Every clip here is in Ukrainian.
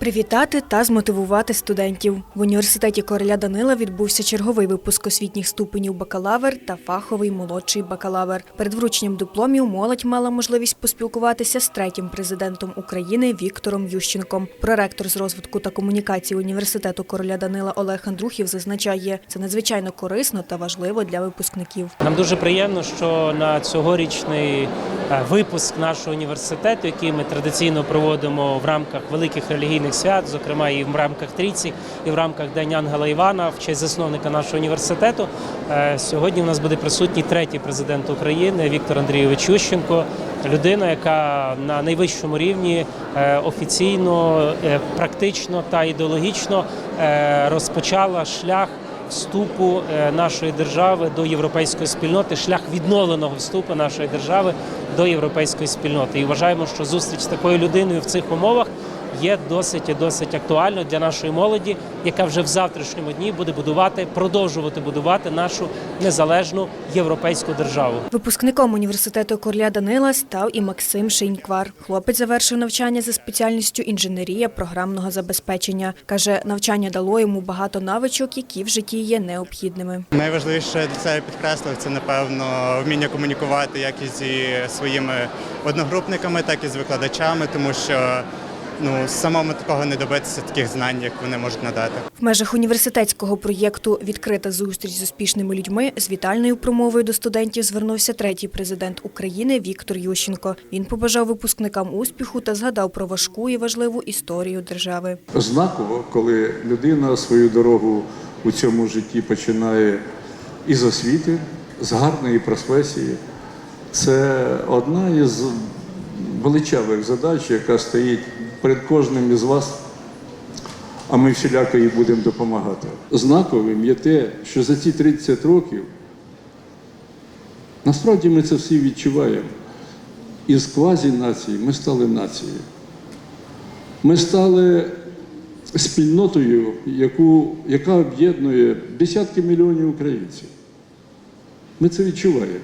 Привітати та змотивувати студентів. В університеті Короля Данила відбувся черговий випуск освітніх ступенів бакалавр та фаховий молодший бакалавр. Перед врученням дипломів молодь мала можливість поспілкуватися з третім президентом України Віктором Ющенком. Проректор з розвитку та комунікації університету Короля Данила Олег Андрухів зазначає, це надзвичайно корисно та важливо для випускників. Нам дуже приємно, що на цьогорічний е, випуск нашого університету, який ми традиційно проводимо в рамках великих релігійних свят, зокрема і в рамках трійці, і в рамках День Ангела Івана, в честь засновника нашого університету. е, Сьогодні у нас буде присутній третій президент України Віктор Андрійович Ющенко, людина, яка на найвищому рівні е, офіційно, е, практично та ідеологічно розпочала шлях вступу нашої держави до європейської спільноти, шлях відновленого вступу нашої держави до європейської спільноти. І вважаємо, що зустріч з такою людиною в цих умовах є досить і досить актуальною для нашої молоді, яка вже в завтрашньому дні буде будувати, продовжувати будувати нашу незалежну європейську державу. Випускником університету Короля Данила став і Максим Шиньквар. Хлопець завершив навчання за спеціальністю інженерія програмного забезпечення. Каже, навчання дало йому багато навичок, які в житті є необхідними. Найважливіше для себе підкреслив це напевно вміння комунікувати як і зі своїми одногрупниками, так і з викладачами, тому що ну самому такого не добитися таких знань, як вони можуть надати. В межах університетського проєкту Відкрита зустріч з успішними людьми з вітальною промовою до студентів звернувся третій президент України Віктор Ющенко. Він побажав випускникам успіху та згадав про важку і важливу історію держави. знаково, коли людина свою дорогу у цьому житті починає із освіти, з гарної професії. Це одна із величавих задач, яка стоїть перед кожним із вас, а ми всіляко їй будемо допомагати. Знаковим є те, що за ці 30 років насправді ми це всі відчуваємо. Із квазі-нації ми стали нацією. Ми стали спільнотою, яку, яка об'єднує десятки мільйонів українців. Ми це відчуваємо.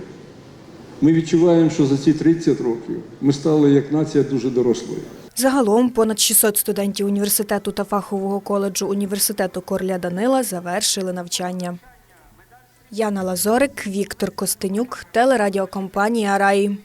Ми відчуваємо, що за ці 30 років ми стали як нація дуже дорослою. Загалом понад 600 студентів університету та фахового коледжу університету Короля Данила завершили навчання. Яна Лазорик, Віктор Костенюк, телерадіокомпанія Раї.